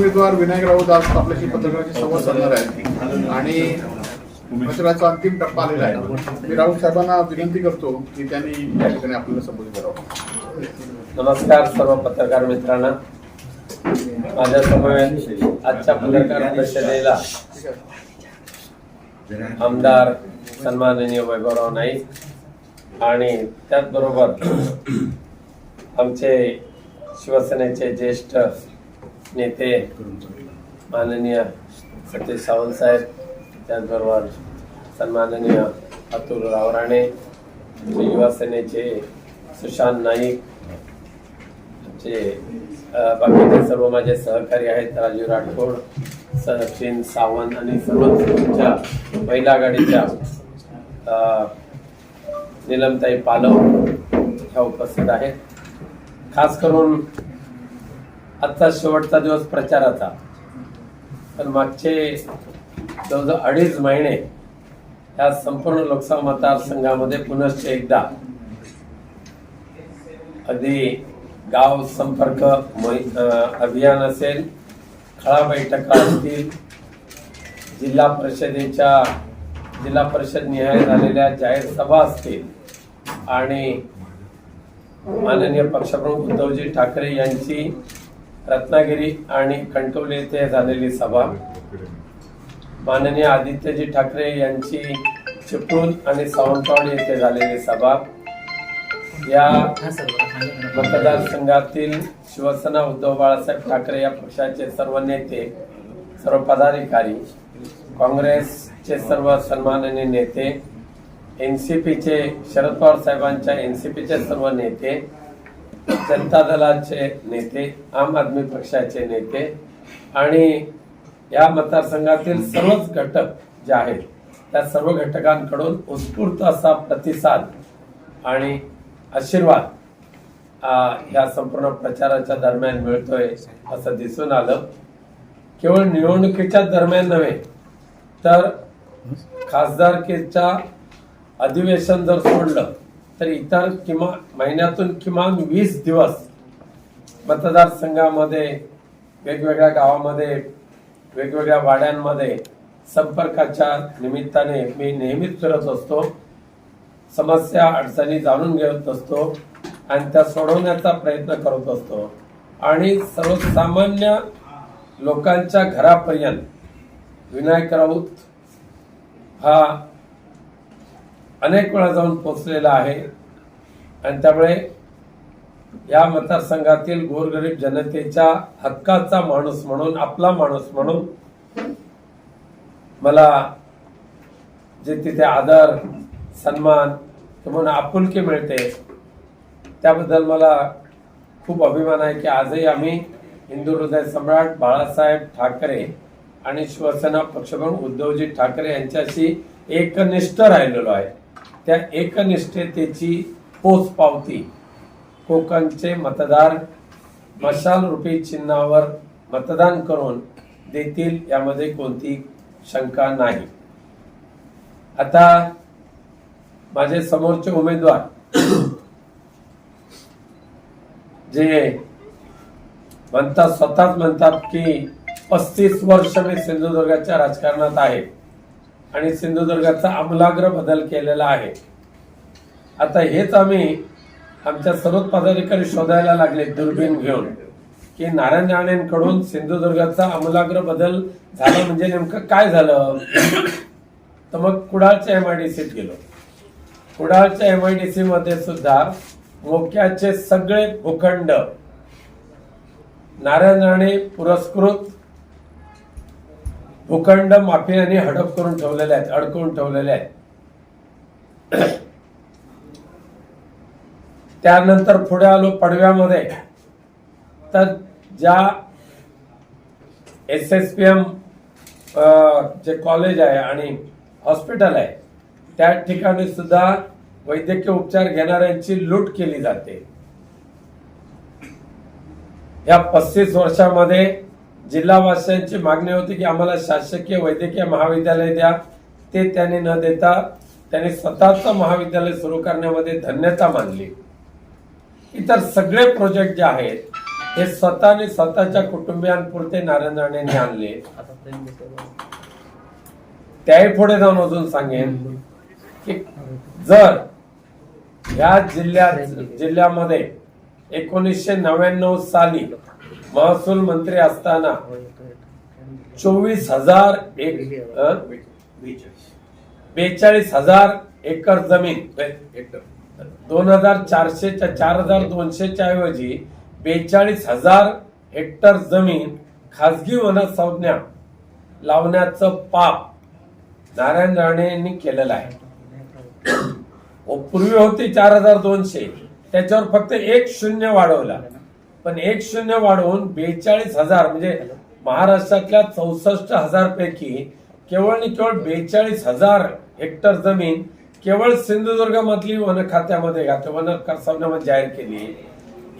उमेदवार विनायक दास आपल्याशी पत्रकारांशी संवाद साधणार आहेत. आणि प्रचाराचा अंतिम टप्पा आलेला आहे. मी राहुल साहेबांना विनंती करतो की त्यांनी या ठिकाणी आपल्याला संबोधित करावं. नमस्कार सर्व पत्रकार मित्रांना. माझ्या समवेत आजच्या पत्रकार परिषदेला आमदार सन्माननीय वैभवराव नाईक आणि त्याचबरोबर आमचे शिवसेनेचे ज्येष्ठ नेते माननीय सतीश सावंत साहेब त्याचबरोबर सन्माननीय अतुल रावराणे युवा सेनेचे सुशांत नाईक जे बाकीचे सर्व माझे सहकारी आहेत राजीव राठोड सचिन सावंत आणि सर्वच तुमच्या महिला आघाडीच्या निलमताई नीलमताई पालव ह्या उपस्थित आहेत. खास करून आजचा शेवटचा दिवस प्रचाराचा. तर मागचे जवळजवळ अडीच महिने या संपूर्ण लोकसभा मतदारसंघामध्ये पुनश्च एकदा अगदी गाव संपर्क अभियान असेल खळा बैठका असतील जिल्हा परिषदेच्या जिल्हा परिषद निहाय झालेल्या जाहीर सभा असतील आणि माननीय पक्षप्रमुख उद्धवजी ठाकरे यांची रत्नागिरी आणि कणकवली येथे झालेली सभा. माननीय आदित्यजी ठाकरे यांची चिपळूण आणि सावंतवाड येथे झालेली सभा. या मतदारसंघातील शिवसेना उद्धव बाळासाहेब ठाकरे या पक्षाचे सर्व नेते सर्व पदाधिकारी काँग्रेसचे सर्व सन्माननीय नेते एन सी पीचे शरद पवार साहेबांच्या एन सी पीचे सर्व नेते जनता दलाचे नेते आम आदमी पक्षाचे नेते आणि या मतदारसंघातील सर्वच घटक जे आहेत त्या सर्व घटकांकडून उत्स्फूर्त असा प्रतिसाद आणि आशीर्वाद ह्या संपूर्ण प्रचाराच्या दरम्यान मिळतोय असं दिसून आलं. केवळ निवडणुकीच्या दरम्यान नव्हे तर खासदारकीच्या अधिवेशन जर सोडलं तर इतर किमान महिन्यातून किमान वीस दिवस मतदारसंघामध्ये वेगवेगळ्या गावामध्ये वेगवेगळ्या वाड्यांमध्ये संपर्काच्या निमित्ताने मी नेहमीच फिरत असतो. समस्या अडचणी जाणून घेत असतो आणि त्या सोडवण्याचा प्रयत्न करत असतो. आणि सर्वसामान्य लोकांच्या घरापर्यंत विनायक राऊत हा अनेक वेळा जाऊन पोचलेला आहे. आणि त्यामुळे या मतदारसंघातील गोरगरीब जनतेच्या हक्काचा माणूस म्हणून आपला माणूस म्हणून मला जे तिथे आदर सन्मान किंवा आपुलकी मिळते त्याबद्दल मला खूप अभिमान आहे की आजही आम्ही हिंदू हृदय सम्राट बाळासाहेब ठाकरे आणि शिवसेना पक्षप्रमुख उद्धवजी ठाकरे यांच्याशी एकनिष्ठ राहिलेलो आहे. त्या एकनिष्ठतेची पोच पावती. कोकणचे मतदार मशाल रूपी चिन्हावर मतदान करून देतील यामध्ये कोणती शंका नाही. आता माझे समोरचे उमेदवार जे म्हणतात स्वतःच म्हणतात की पस्तीस वर्ष मी सिंधुदुर्गाच्या राजकारणात आहे. आणि सिंधुदुर्गाचा आमलाग्र बदल केलेला आहे. आता हेच आम्ही आमच्या सर्वच पदाधिकारी शोधायला लागले दुर्बीण घेऊन की नारायण राणेंकडून सिंधुदुर्गाचा आमूलाग्र बदल झाला म्हणजे नेमकं काय झालं? तर मग कुडाळच्या एम आय डी सीत गेलो. कुडाळच्या एम आय डी सी मध्ये सुद्धा मोक्याचे सगळे भूखंड नारायण राणे पुरस्कृत भूखंड माफियाने हडप करून ठेवलेले आहेत अडकवून ठेवलेले आहेत. त्यानंतर पुढे आलो पडव्यामध्ये. तर ज्या S S P M J college आहे आणि हॉस्पिटल आहे त्या ठिकाणी सुद्धा वैद्यकीय उपचार घेणाऱ्यांची लूट केली जाते. या पस्तीस वर्षामध्ये जिल्हावासियांची मागणी होती की आम्हाला शासकीय वैद्यकीय महाविद्यालय द्या. ते त्यांनी न देता त्यांनी स्वतःचं महाविद्यालय सुरू करण्यामध्ये धन्यता मानली. इतर सगळे प्रोजेक्ट जे आहेत हे स्वतःने स्वतःच्या कुटुंबियांपुरते नारायण राणेंनी आणले. त्याही पुढे जाऊन अजून सांगेन की जर या जिल्ह्यात जिल्ह्यामध्ये एकोणीसशे नव्याण्णव साली महसूल मंत्री असताना चोवीस हजार एक बेचाळीस हजार एकर जमीन. दोन हजार चारशेच्या चार हजार दोनशेच्या ऐवजी बेचाळीस हजार हेक्टर जमीन खासगी वनसंज्ञा लावण्याचं पाप नारायण राणेंनी केलेलं आहे. पूर्वी होती चार हजार दोनशे. त्याच्यावर फक्त एक शून्य वाढवला. पण एक शून्य वाढवून बेचाळीस हजार म्हणजे महाराष्ट्रातल्या चौसष्ट हजार पैकी केवळ आणि केवळ बेचाळीस हजार हेक्टर जमीन केवळ सिंधुदुर्गामधली वन खात्यामध्ये घातली. वन संज्ञामध्ये जाहीर केली.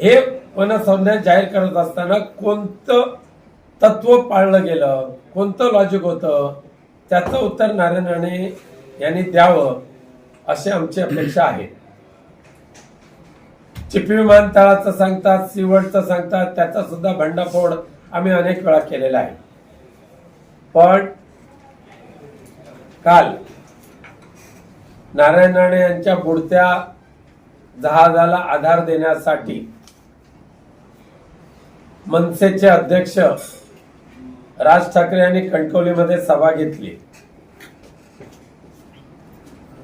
हे वन संज्ञा जाहीर करत असताना कोणतं तत्व पाळलं गेलं? कोणतं लॉजिक होतं? त्याचं उत्तर नारायण राणे यांनी द्यावं अशी आमची अपेक्षा आहे. चिपी विमानतळाचं सांगतात सीवडचं सांगतात त्याचा सुद्धा भंडाफोड आम्ही अनेक वेळा केलेला आहे. पण काल नारायण राणे यांच्या बुडत्या जहाजाला आधार देण्यासाठी मनसेचे अध्यक्ष राज ठाकरे यांनी कणकवलीमध्ये सभा घेतली.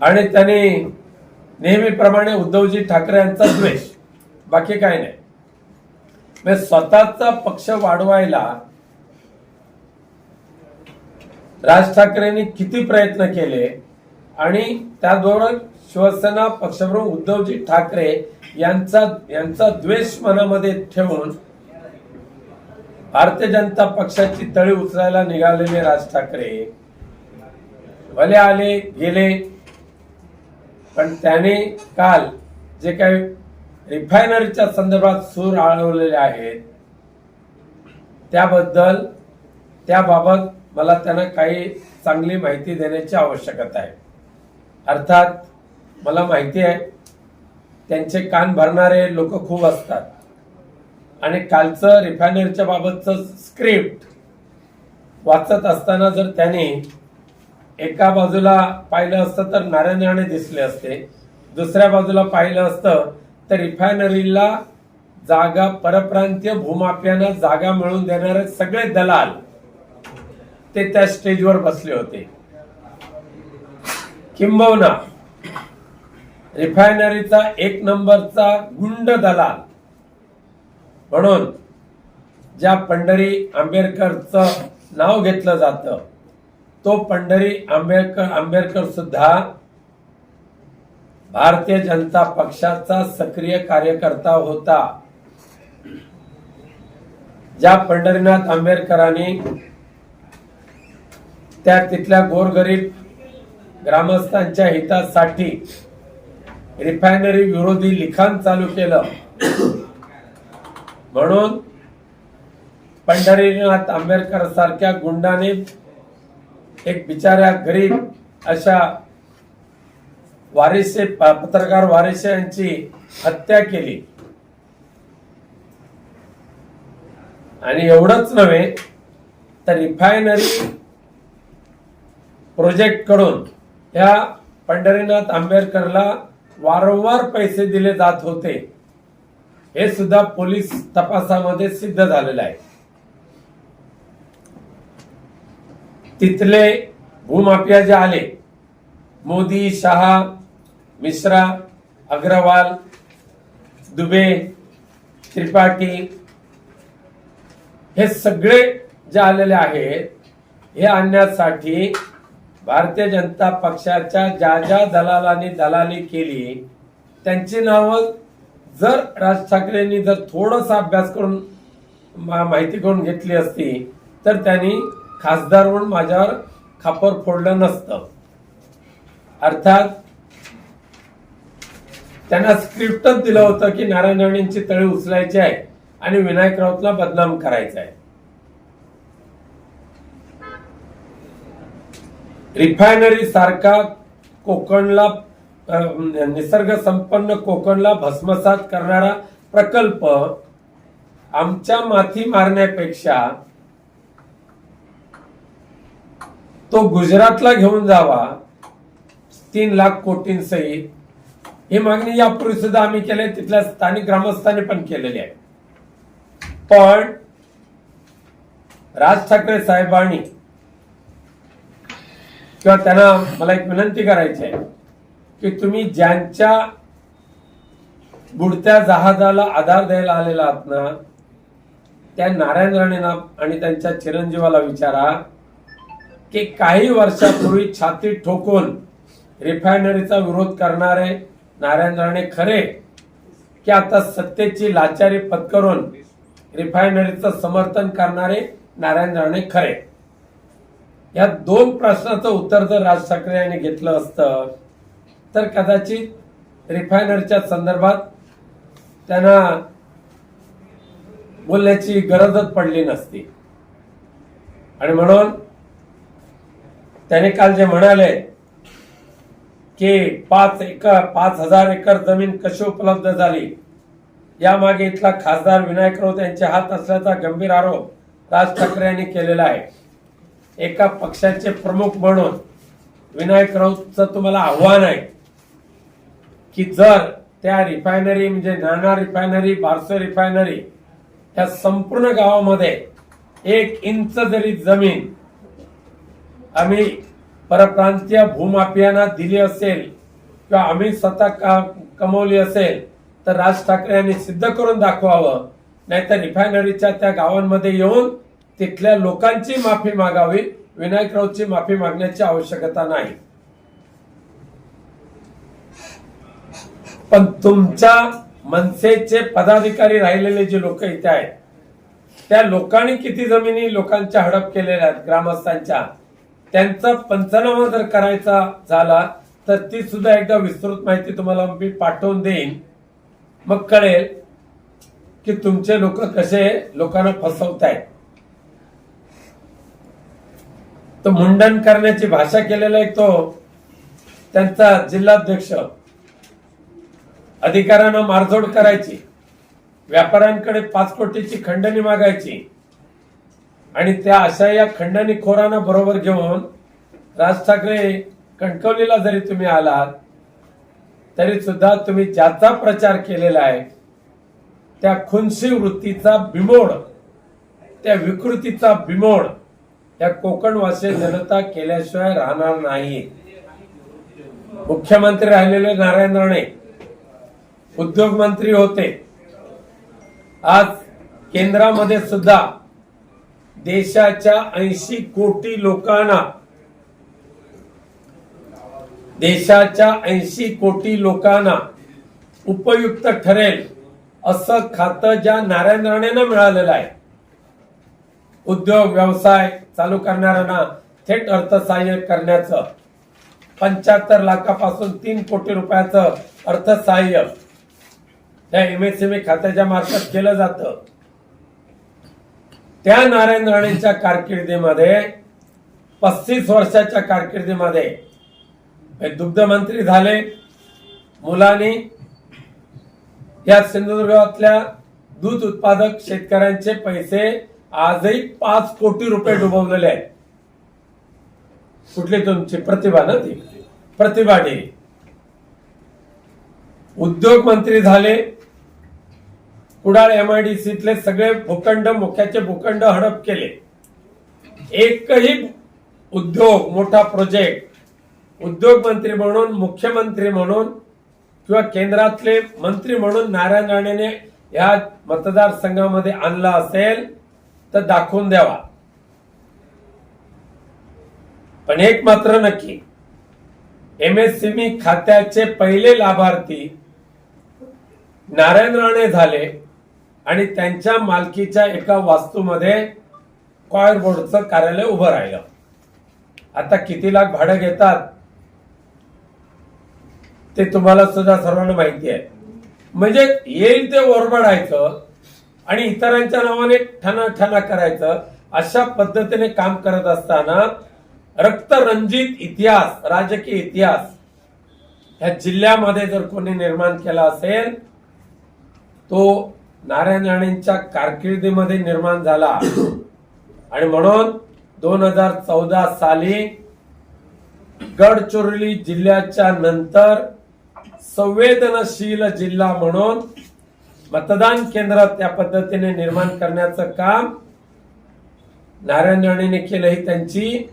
आणि त्यांनी नेहमीप्रमाणे उद्धवजी ठाकरे यांचा द्वेष बाकी काय नाही. म्हणजे स्वतःचा पक्ष वाढवायला राज ठाकरेंनी किती प्रयत्न केले आणि त्याचबरोबर शिवसेना पक्षप्रमुख उद्धवजी ठाकरे यांचा यांचा द्वेष मनामध्ये ठेवून भारतीय जनता पक्षाची तळी उचलायला निघालेले राज ठाकरे. भले आले गेले पण त्याने काल जे काही रिफायनरीच्या संदर्भात सूर आळवलेले आहेत त्याबद्दल त्याबाबत मला त्यांना काही चांगली माहिती देण्याची आवश्यकता आहे. अर्थात मला माहिती आहे त्यांचे कान भरणारे लोक खूप असतात. आणि कालचं रिफायनरीच्या बाबतचं स्क्रिप्ट वाचत असताना जर त्याने एका बाजूला पाहिलं असतं तर नारायण राणे दिसले असते. दुसऱ्या बाजूला पाहिलं असतं तर रिफायनरीला जागा परप्रांतीय भूमाफियांना जागा मिळवून देणारे सगळे दलाल ते त्या स्टेजवर बसले होते. किंबहुना रिफायनरीचा एक नंबरचा गुंड दलाल म्हणून ज्या पंढरी आंबेडकरचं नाव घेतलं जातं तो पंढरी आंबेडकर आंबेडकर सुद्धा भारतीय जनता पक्षाचा सक्रिय कार्यकर्ता होता. ज्या पंढरीनाथ आंबेडकरांनी त्या तिथल्या गोरगरीब ग्रामस्थांच्या हितासाठी रिफायनरी विरोधी लिखाण चालू केलं. म्हणून पंढरीनाथ आंबेडकर सारख्या गुंडाने एक बिचाऱ्या गरीब अशा वारिसे पत्रकार वारिसे यांची हत्या केली. आणि एवढंच नव्हे तर रिफायनरी प्रोजेक्टकडून या पंढरीनाथ आंबेडकरला वारंवार पैसे दिले जात होते. हे सुद्धा पोलीस तपासामध्ये सिद्ध झालेलं आहे. तिथले भूमाफिया जे आले मोदी शहा मिश्रा अग्रवाल दुबे त्रिपाठी हे सगळे जे आलेले आहेत हे आणण्यासाठी भारतीय जनता पक्षाच्या ज्या ज्या दलालांनी दलाली केली त्यांची नावं जर राज ठाकरेंनी जर थोडासा अभ्यास करून माहिती करून घेतली असती तर त्यांनी खासदार म्हणून माझ्यावर खापर फोडलं नसतं. अर्थात त्यांना स्क्रिप्टच दिलं होतं की नारायण राणेंची तळी उचलायची आहे आणि विनायक राऊतला बदनाम करायचा आहे. रिफायनरी सारखा कोकणला निसर्ग संपन्न कोकणला भस्मसात करणारा प्रकल्प आमच्या माथी मारण्यापेक्षा तो गुजरातला घेऊन जावा तीन लाख कोटींसहित ही मागणी यापूर्वी सुद्धा आम्ही केली तिथल्या स्थानिक ग्रामस्थांनी पण केलेली आहे. पण राज ठाकरे साहेबांनी किंवा त्यांना मला एक विनंती करायची आहे की तुम्ही ज्यांच्या बुडत्या जहाजाला आधार द्यायला आलेला आहात ना त्या नारायण राणेंना आणि त्यांच्या चिरंजीवाला विचारा की काही वर्षापूर्वी छाती ठोकून रिफायनरीचा विरोध करणारे नारायण राणे खरे की आता सत्तेची लाचारी पत्करून रिफायनरीचं समर्थन करणारे नारायण राणे खरे. या दोन प्रश्नाचं उत्तर जर राज ठाकरे यांनी घेतलं असतं तर कदाचित रिफायनरीच्या संदर्भात त्यांना बोलण्याची गरजच पडली नसती. आणि म्हणून त्याने काल जे म्हणाले की पाच एकर पाच हजार एकर जमीन कशी उपलब्ध झाली? यामागे इथला खासदार विनायक राऊत यांचे हात असल्याचा गंभीर आरोप राज ठाकरे यांनी केलेला आहे. एका पक्षाचे प्रमुख म्हणून विनायक राऊतचं तुम्हाला आव्हान आहे की जर त्या रिफायनरी म्हणजे नाना रिफायनरी बारसो रिफायनरी या संपूर्ण गावामध्ये एक इंच जरी जमीन आम्ही परप्रांतीय भूमाफियांना दिली असेल किंवा आम्ही स्वतः का कमवली असेल तर राज ठाकरे यांनी सिद्ध करून दाखवावं. नाहीतर रिफायनरीच्या त्या गावांमध्ये येऊन तिथल्या लोकांची माफी मागावी विनायक राऊतची माफी मागण्याची आवश्यकता नाही. पण तुमच्या मनसेचे पदाधिकारी राहिलेले जे लोक इथे आहेत त्या लोकांनी किती जमिनी लोकांच्या हडप केलेल्या आहेत ग्रामस्थांच्या? त्यांचा पंचनामा जर करायचा झाला तर ती सुद्धा एकदा विस्तृत माहिती तुम्हाला मी पाठवून देईन. मग कळेल की तुमचे लोक कसे लोकांना फसवतायत. तो मुंडन करण्याची भाषा केलेला एक तो त्यांचा जिल्हाध्यक्ष. अधिकाऱ्यांना मारझोड करायची. व्यापाऱ्यांकडे पाच कोटीची खंडणी मागायची. आणि त्या अशा या खंडणी खोरांना बरोबर घेऊन राज ठाकरे कणकवलीला जरी तुम्ही आलात तरी सुद्धा तुम्ही ज्याचा प्रचार केलेला आहे त्या खुनशी वृत्तीचा बिमोड त्या विकृतीचा बिमोड या कोकणवासी जनता केल्याशिवाय राहणार नाही. मुख्यमंत्री राहिलेले नारायण राणे उद्योग मंत्री होते. आज केंद्रामध्ये सुद्धा देशाच्या ऐंशी कोटी लोकांना देशाच्या ऐंशी कोटी लोकांना उपयुक्त ठरेल असं खातं ज्या नारायण राणेंना मिळालेलं आहे. उद्योग व्यवसाय चालू करणाऱ्यांना थेट अर्थसहाय्य करण्याचं पंच्याहत्तर लाखापासून तीन कोटी रुपयाचं अर्थसहाय्य त्या एमएसएमई खात्याच्या मार्फत केलं जातं. त्या नारायण राणेंच्या कारकिर्दीमध्ये पस्तीस वर्षाच्या कारकिर्दीमध्ये दुग्ध मंत्री झाले. मुलांनी या सिंधुदुर्गातल्या दूध उत्पादक शेतकऱ्यांचे पैसे आजही पाच कोटी रुपये डुबवलेले आहेत. कुठली तुमची प्रतिभा ना ती? प्रतिभा उद्योग मंत्री झाले. कुडाळ एमआयडीसीतले सगळे भूखंड मुख्याचे भूखंड हडप केले. एकही उद्योग मोठा प्रोजेक्ट उद्योग मंत्री म्हणून मुख्यमंत्री म्हणून किंवा केंद्रातले मंत्री म्हणून नारायण राणेने या मतदारसंघामध्ये आणला असेल तर दाखवून द्यावा. पण एक मात्र नक्की एमएससीबी खात्याचे पहिले लाभार्थी नारायण राणे झाले. आणि त्यांच्या मालकीच्या एका वास्तूमध्ये कॉयर बोर्डचं कार्यालय उभं राहिलं. आता किती लाख भाडं घेतात? ते तुम्हाला सुद्धा सर्वांना माहिती आहे. म्हणजे येईल ते ओरबडायचं आणि इतरांच्या नावाने ठणा ठणा करायचं अशा पद्धतीने काम करत असताना रक्तरंजित इतिहास राजकीय इतिहास ह्या जिल्ह्यामध्ये जर कोणी निर्माण केला असेल तो नारायण राणेंच्या कारकिर्दीमध्ये निर्माण झाला. आणि म्हणून दोन हजार चौदा साली गडचिरोली जिल्ह्याच्या नंतर संवेदनशील जिल्हा म्हणून मतदान केंद्र त्या पद्धतीने निर्माण करण्याचं काम नारायण राणेने केलं ही त्यांची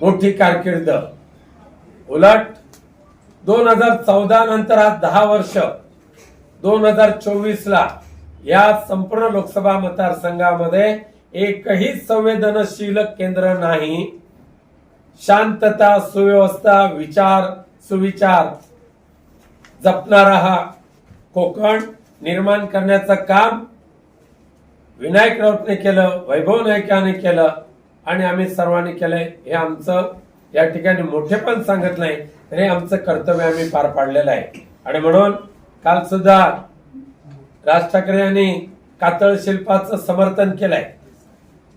मोठी कारकीर्द. उलट दोन हजार चौदा नंतर आज दहा वर्ष दोन हजार चोवीस ला या संपूर्ण लोकसभा मतदारसंघामध्ये एकही संवेदनशील केंद्र नाही. शांतता सुव्यवस्था विचार सुविचार जपणारा हा कोकण निर्माण करण्याचं काम विनायक राऊतने केलं वैभव नायकाने केलं आणि आम्ही सर्वांनी केलंय हे आमचं या ठिकाणी मोठे पण सांगत नाही तर हे आमचं कर्तव्य आम्ही पार पाडलेलं आहे. आणि म्हणून काल सुद्धा राज ठाकरे यांनी कातळ शिल्पाचं समर्थन केलंय.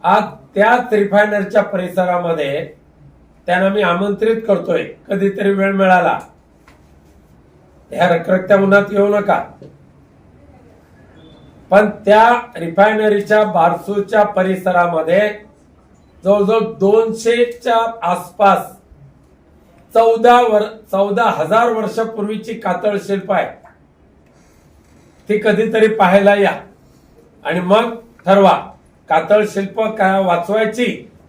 आज त्याच रिफायनरच्या परिसरामध्ये त्यांना मी आमंत्रित करतोय. कधीतरी वेळ मिळाला. ह्या रखरखत्या उन्हात येऊ नका. पण त्या रिफायनरीच्या बारसूच्या परिसरामध्ये जवळजवळ दोनशेच्या आसपास चौदा वर चौदा हजार वर्षापूर्वीची कातळ शिल्प आहे. ती कधीतरी पाहायला या. आणि मग ठरवा कातळ शिल्प का वाचवायची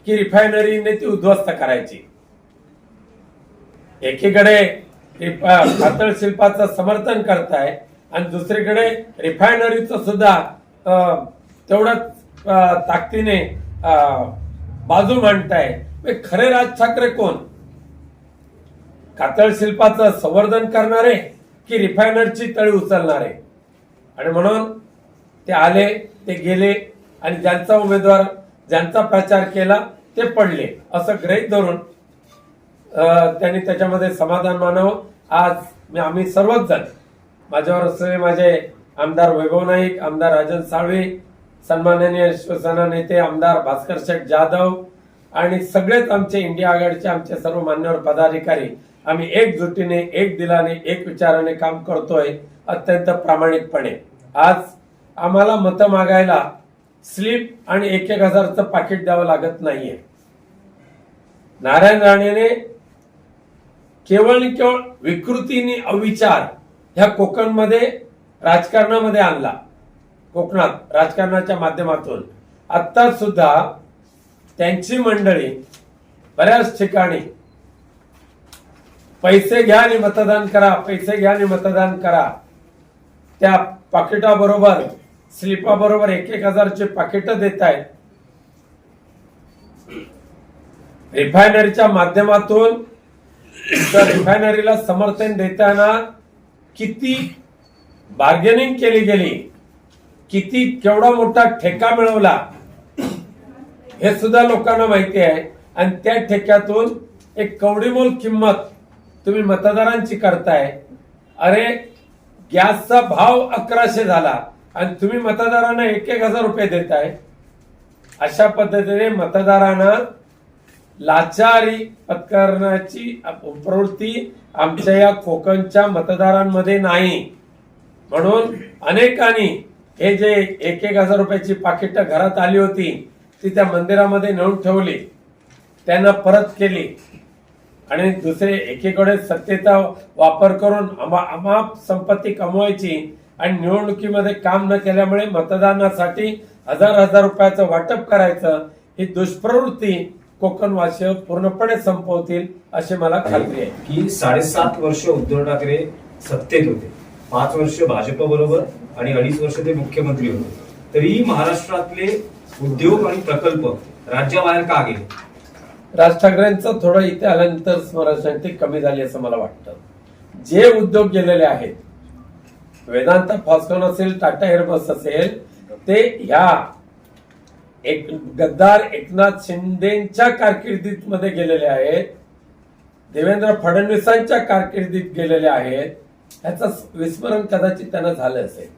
की रिफायनरीने ती उद्ध्वस्त करायची? एकीकडे कातळ शिल्पाचं समर्थन करताय आणि दुसरीकडे रिफायनरीचं सुद्धा अं, तेवढ्याच ताकदीने अं, बाजू मांडताय. खरे राज ठाकरे कोण? कातळ शिल्पाचं संवर्धन करणारे की रिफायनरची तळी उचलणारे? आणि म्हणून ते आले ते गेले आणि ज्यांचा उमेदवार ज्यांचा प्रचार केला ते पडले. असं गृहीत धरून त्यांनी त्याच्यामध्ये समाधान मानावं. आज मी आम्ही सर्वच जण माझ्यावर असलेले माझे आमदार वैभव नाईक आमदार राजन साळवे सन्माननीय शिवसेना नेते आमदार भास्कर शेठ जाधव आणि सगळेच आमचे इंडिया आघाडीचे आमचे सर्व मान्यवर पदाधिकारी आम्ही एकजुटीने एक दिलाने एक विचाराने काम करतोय अत्यंत प्रामाणिकपणे. आज आम्हाला मतं मागायला स्लिप आणि एक एक हजारचं पाकिट द्यावं लागत नाहीये. नारायण राणेने केवळ आणि केवळ विकृतीने अविचार ह्या कोकणमध्ये राजकारणामध्ये आणला. कोकणात राजकारणाच्या माध्यमातून. आता सुद्धा त्यांची मंडळी बऱ्याच ठिकाणी पैसे घ्या आणि मतदान करा पैसे घ्या आणि मतदान करा. त्या पाकिटाबरोबर स्लिपाबरोबर एक एक हजारचे पाकिट देत आहेत रिफायनरीच्या माध्यमातून रिफायनरीला समर्थन देताना किती बार्गेनिंग केली गेली किती केवढा मोठा ठेका मिळवला हे सुद्धा लोकांना माहिती आहे. आणि त्या ठेक्यातून एक कवडीमोल किंमत तुम्ही मतदारांची करताय. अरे गॅसचा भाव अकराशे झाला. आणि तुम्ही मतदारांना एक एक हजार रुपये देताय. अशा पद्धतीने मतदारांना लाचारी पत्करण्याची प्रवृत्ती आमच्या या कोकणच्या मतदारांमध्ये नाही. म्हणून अनेकांनी हे जे एक एक हजार रुपयाची पाकिटं घरात आली होती ती त्या मंदिरामध्ये नेऊन ठेवली. त्यांना परत केली. आणि दुसरे एकीकडे सत्तेचा वापर करून अमा- अमाप संपत्ती कमवायची आणि निवडणुकीमध्ये काम न केल्यामुळे मतदानासाठी हजार हजार रुपयाचं वाटप करायचं ही दुष्प्रवृत्ती कोकणवासीय पूर्णपणे संपवतील अशी मला खात्री आहे. की साडेसात वर्ष उद्धव ठाकरे सत्तेत होते. पाच वर्ष भाजप बरोबर आणि अडीच वर्ष ते मुख्यमंत्री होते. तरीही महाराष्ट्रातले उद्योग आणि प्रकल्प राज्याबाहेर का गेले? राज ठाकरेंचं थोडं इथे आल्यानंतर स्मरणशक्ती कमी झाली असं मला वाटतं. जे उद्योग गेलेले आहेत वेदांत फॉस्कॉन असेल टाटा एअरबस असेल ते ह्या एक गद्दार एकनाथ शिंदेच्या कारकिर्दीत मध्ये गेलेले आहेत देवेंद्र फडणवीसांच्या कारकिर्दीत गेलेले आहेत ह्याचं विस्मरण कदाचित त्यांना झालं असेल.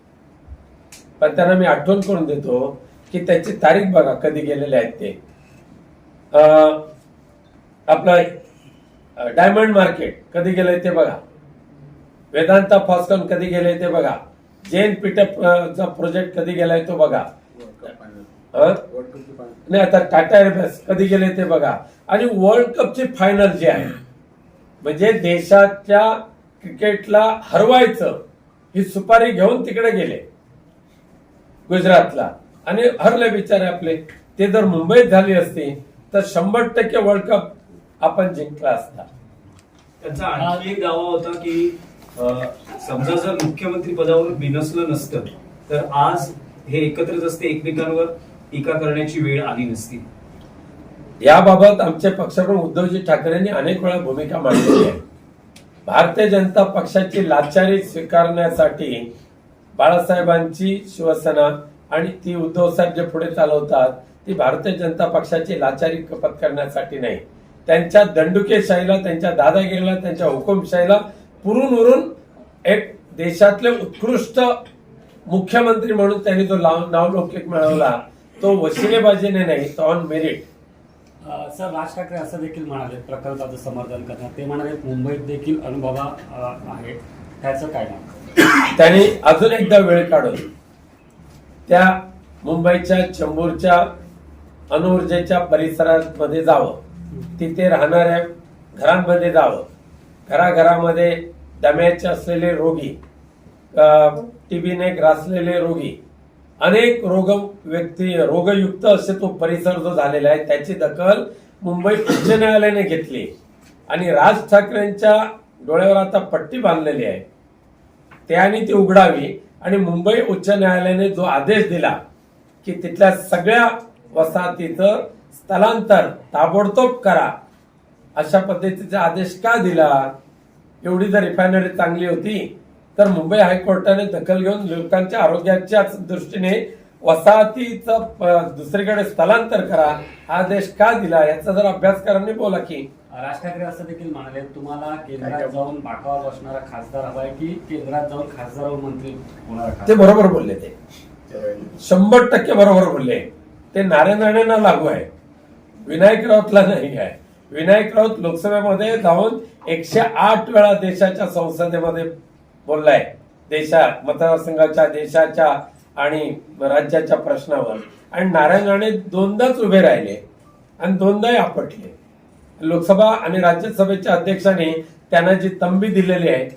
पण त्यांना मी आठवण करून देतो की त्याची तारीख बघा कधी गेलेले आहेत ते. आपलं डायमंड मार्केट कधी गेलंय ते बघा. वेदांता फॉस्कॉन कधी गेले ते बघा. जे चा प्रोजेक्ट कधी गेलाय तो बघा. नाही आता टाटा एअरबेस कधी गेले ते बघा. आणि वर्ल्ड कपची फायनल जी आहे म्हणजे देशाच्या क्रिकेटला हरवायचं ही सुपारी घेऊन तिकडे गेले. गुजरातला. आणि हरले बिचारे आपले. ते जर मुंबईत झाली असती तर शंभर टक्के वर्ल्ड कप आपण जिंकला असता. त्यांचा आणखी एक दावा होता की समजा जर मुख्यमंत्री पदावर बिनसलं नसतं तर आज हे एकत्रच असते एकमेकांवर टीका करण्याची वेळ आली नसती. याबाबत आमचे पक्षप्रमुख उद्धवजी ठाकरेंनी अनेक वेळा भूमिका मांडलेली आहे. भारतीय जनता पक्षाची लाचारी स्वीकारण्यासाठी बाळासाहेबांची शिवसेना आणि ती उद्धव साहेब जे पुढे चालवतात ती भारतीय जनता पक्षाची लाचारी कपत करण्यासाठी नाही. त्यांच्या दंडुकेशाहीला त्यांच्या दादागिरीला त्यांच्या हुकुमशाहीला पुरून उरून एक देशातले उत्कृष्ट मुख्यमंत्री म्हणून त्यांनी जो नावलौकिक मिळवला. तो वशिलेबाजीने नाही तो on merit sir Raj Thackeray असं देखील म्हणाले प्रकल्पाचं समर्थन करणार ते म्हणाले मुंबईत देखील अनुभवा आहे त्याचं काय त्यांनी अजून एकदा वेळ काढून त्या मुंबईच्या चेंबूरच्या अणुऊर्जेच्या परिसरामध्ये जावं. तिथे राहणाऱ्या घरांमध्ये जावं. घराघरामध्ये दम्याचे असलेले रोगी टीबीने ग्रासलेले रोगी अनेक रोग व्यक्ती रोगयुक्त असे तो परिसर जो झालेला आहे त्याची दखल मुंबई उच्च न्यायालयाने घेतली. आणि राज ठाकरेंच्या डोळ्यावर आता पट्टी बांधलेली आहे. त्याने ती उघडावी. आणि मुंबई उच्च न्यायालयाने जो आदेश दिला की तिथल्या सगळ्या वसाहतीचं स्थलांतर ताबडतोब करा. अशा पद्धतीचा आदेश का दिला एवढी जर रिफायनरी चांगली होती तर मुंबई हायकोर्टाने दखल घेऊन लोकांच्या आरोग्याच्या दृष्टीने वसाहतीचं दुसरीकडे स्थलांतर करा. हा आदेश का दिला? याचा जर अभ्यासकारांनी बोला की. राज ठाकरे असं देखील म्हणाले तुम्हाला केंद्रात जाऊन बाकावर बसणारा खासदार हवाय की केंद्रात जाऊन खासदार व मंत्री होणारा ते बरोबर बोलले ते. शंभर टक्के बरोबर बोलले. ते नारायण राणेंना लागू आहे. विनायक राऊतला नाही आहे. विनायक राऊत लोकसभेमध्ये जाऊन एकशे आठ वेळा देशाच्या संसदेमध्ये बोललाय. देशा मतदारसंघाच्या देशाच्या आणि राज्याच्या प्रश्नावर. आणि नारायण राणे दोनदाच उभे राहिले आणि दोनदाही आपटले. लोकसभा आणि राज्यसभेच्या अध्यक्षांनी त्यांना जी तंबी दिलेली आहे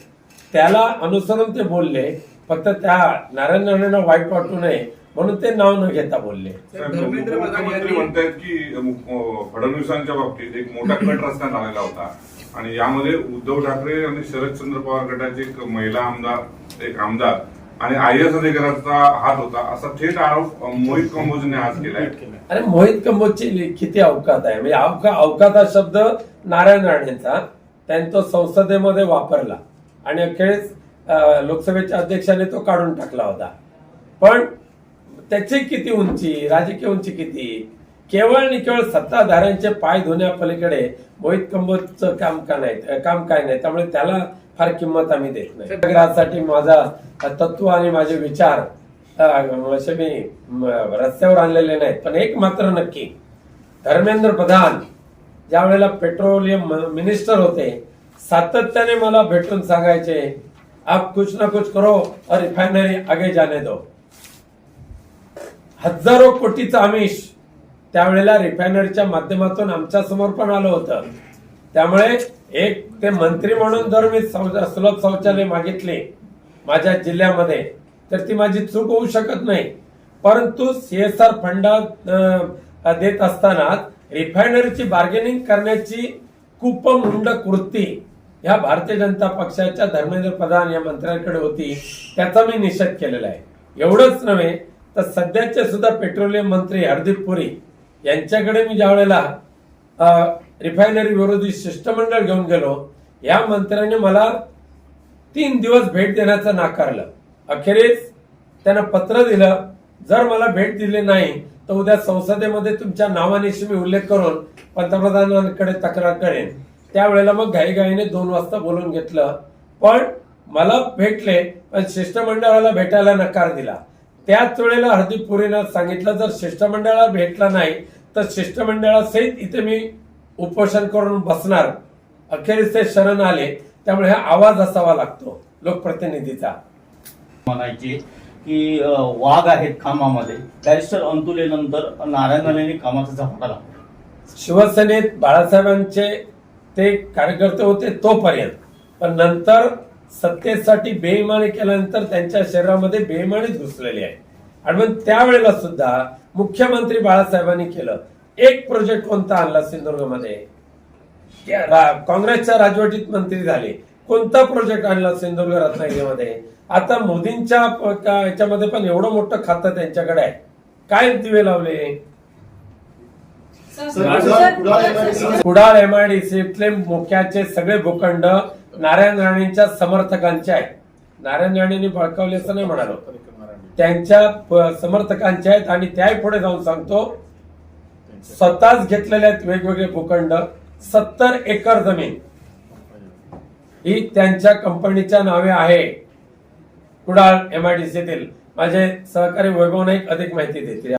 त्याला अनुसरून ते बोलले. फक्त त्या नारायण राणेंना वाईट वाटू नये. म्हणून ते नाव न घेता बोलले. साहेब, उपमुख्यमंत्री म्हणतायत की अ, मु- अ, फडणवीसांच्या बाबतीत एक मोठा कट रस्ता आलेला होता. आणि यामध्ये उद्धव ठाकरे आणि शरदचंद्र पवार गटाचे एक महिला आमदार एक आमदार आणि आय एस अधिकाऱ्याचा हात होता. असा थेट आरोप अ, मोहित कंबोजने आज केलाय. अरे मोहित कंबोजची किती अवकात आहे? म्हणजे अवका अवकात हा शब्द नारायण राणेंचा. त्यांनी तो संसदेमध्ये वापरला. आणि अखेरीस अं, लोकसभेच्या अध्यक्षाने तो काढून टाकला होता. पण त्याची किती उंची राजकीय उंची किती? केवळ आणि केवळ सत्ताधाऱ्यांचे पाय धुण्यापलीकडे मोहित कंबोजचं काम का नाही? काम काय नाही? त्यामुळे त्याला फार किंमत आम्ही देत नाही. माझा तत्व आणि माझे विचार असे मी रस्त्यावर आणलेले नाहीत. पण एक मात्र नक्की धर्मेंद्र प्रधान ज्या वेळेला पेट्रोलियम मिनिस्टर होते सातत्याने मला भेटून सांगायचे आप कुछ ना कुछ करो और रिफायनरी आगे जाने दो. हजारो कोटीचं आमिष त्यावेळेला रिफायनरीच्या माध्यमातून आमच्यासमोर पण आलं होतं. त्यामुळे एक ते मंत्री म्हणून जर मी सुलभ शौचालय मागितले माझ्या जिल्ह्यामध्ये तर ती माझी चूक होऊ शकत नाही. परंतु सीएसआर फंडात देत असताना रिफायनरीची बार्गेनिंग करण्याची कुपमुंड कृती ह्या भारतीय जनता पक्षाच्या धर्मेंद्र प्रधान या मंत्र्यांकडे होती. त्याचा मी निषेध केलेला आहे. एवढंच नव्हे तर सध्याचे सुद्धा पेट्रोलियम मंत्री हरदीप पुरी यांच्याकडे मी ज्या वेळेला रिफायनरी विरोधी शिष्टमंडळ घेऊन गेलो या मंत्र्याने मला तीन दिवस भेट देण्याचं नाकारलं. अखेरीस त्यानं पत्र दिलं जर मला भेट दिली नाही तर उद्या संसदेमध्ये तुमच्या नावानिशी मी उल्लेख करून पंतप्रधानांकडे तक्रार करेन. त्यावेळेला मग घाईघाईने दोन वाजता बोलून घेतलं. पण मला भेटले पण शिष्टमंडळाला भेटायला नकार दिला. त्याच वेळेला हरदीप पुरीनं सांगितलं जर शिष्टमंडळाला भेटला नाही तर शिष्टमंडळासहित इथे मी उपोषण करून बसणार. अखेरीस ते शरण आले त्यामुळे हा आवाज असावा लागतो लोकप्रतिनिधीचा. म्हणायचे की वाघ आहेत कामामध्ये बॅरिस्टर अंतुलेनंतर नारायण राणेंनी कामाचा झपाटा लावला. शिवसेनेत बाळासाहेबांचे ते कार्यकर्ते होते तोपर्यंत पण नंतर सत्तेसाठी बेईमानी केल्यानंतर त्यांच्या शरीरामध्ये बेईमानीच घुसलेली आहे आणि मग त्यावेळेला सुद्धा मुख्यमंत्री बाळासाहेबांनी केलं एक प्रोजेक्ट कोणता आणला सिंधुदुर्गमध्ये काँग्रेसच्या राजवटीत मंत्री झाले कोणता प्रोजेक्ट आणला सिंधुदुर्ग रत्नागिरीमध्ये आता मोदींच्या याच्यामध्ये पण एवढं मोठं खातं त्यांच्याकडे आहे काय दिवे लावले कुडाळ एमआयडीसीतले मुख्याचे सगळे भूखंड नारायण राणेंच्या समर्थकांचे आहेत. नारायण राणेंनी बळकावले असं नाही म्हणालो. त्यांच्या समर्थकांचे आहेत आणि त्याही पुढे जाऊन सांगतो स्वतःच घेतलेले आहेत वेगवेगळे भूखंड. सत्तर एकर जमीन ही त्यांच्या कंपनीच्या नावे आहे. कुडाळ एमआयडीसीतील माझे सहकारी वैभव नाईक अधिक माहिती देतील.